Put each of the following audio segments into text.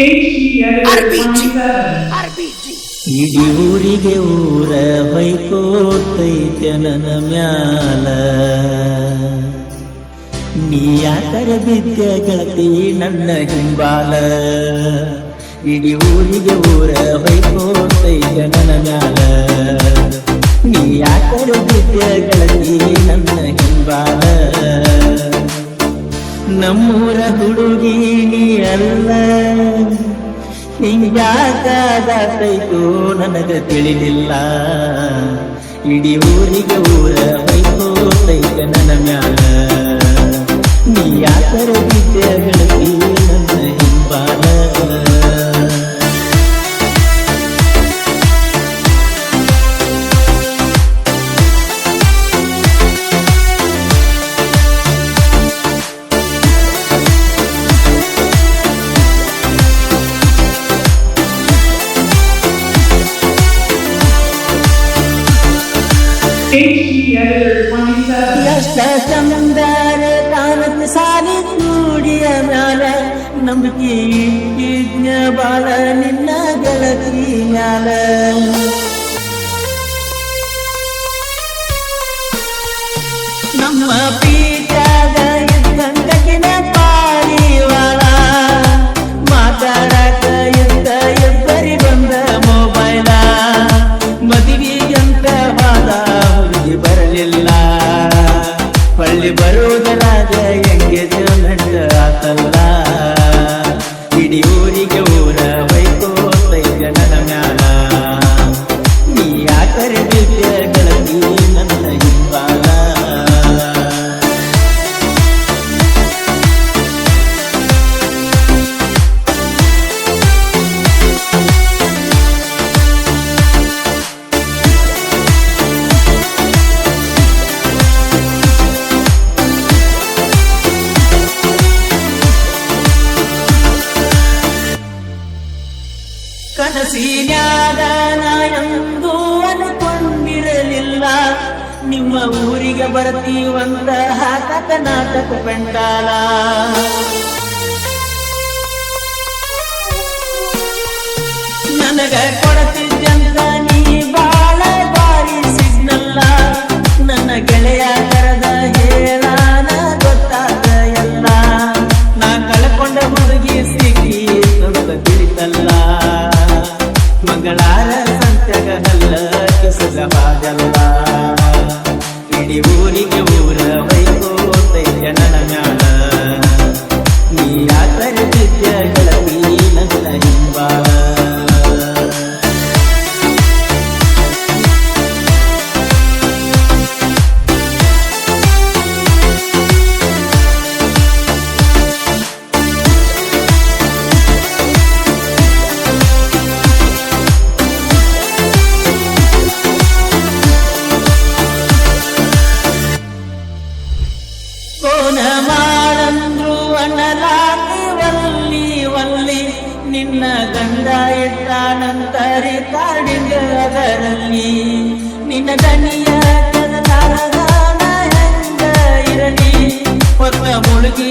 HD editor 27. ಇಡೀ ಊರಿಗೆ ಊರ ಹೊಯ್ಕೋತೈತೆ ನನ್ನ ಮ್ಯಾಲ. ನೀ ಯಾಕರ ಬಿದ್ದ ಗೆಳತಿ ನನ್ನ ಹಿಂಬಾಲ. ಇಡೀ ಊರಿಗೆ ಊರ ಹೊಯ್ಕೋತೈತೆ ನನ್ನ ಮ್ಯಾಲ. ನೀ ಯಾಕರ ಬಿದ್ದ ಗೆಳತಿ ನನ್ನ ಹಿಂಬಾಲ. ನಮ್ಮೂರ ಹುಡುಗಿ ಅಲ್ಲ. ಸೈತೋ ನನಗ ತಿಳಿಲಿಲ್ಲ. ಇಡೀ ಊರಿಗೆ ಊರ ಬೈಕೋತೈತ ನನ್ನ ಮ್ಯಾಲ. ನಂಬಿಕೆ ಇಟ್ಟಿದ್ನ ಬಾಳ ನಿನ್ನ ಗೆಳತಿ ಮ್ಯಾಲ ನಮ್ಮ ಕನಸಿನ್ಯಾಗ ನಾ ಅನುಕೊಂಡಿರಲಿಲ್ಲ. ನಿಮ್ಮ ಊರಿಗೆ ಬರ್ತೀವಂತ ನಾಟಕ ಪೆಂಡಾಲ. ನನಗ ಕೊಡತಿದ್ದಂತ ಕೋನ ಮಾಡಂದ್ರು ಅಣ್ಣಲಾಗಿ ವಲ್ಲಿ ವಲ್ಲಿ ನಿನ್ನ ಗಂಡ ಎತ್ತಾನಂತರಿ ಕಾಡಿದ ಅದರಲ್ಲಿ. ನಿನ್ನ ದನಿಯ ಕದಲಾರದಾನ ಹೆಂಗ ಇರಲಿ? ಹೊತ್ತ ಮುಳುಗಿ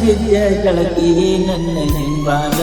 ಬಿದ್ದೆ ಕಳತಿ ನನ್ನ ಹಿಂಬಾಲ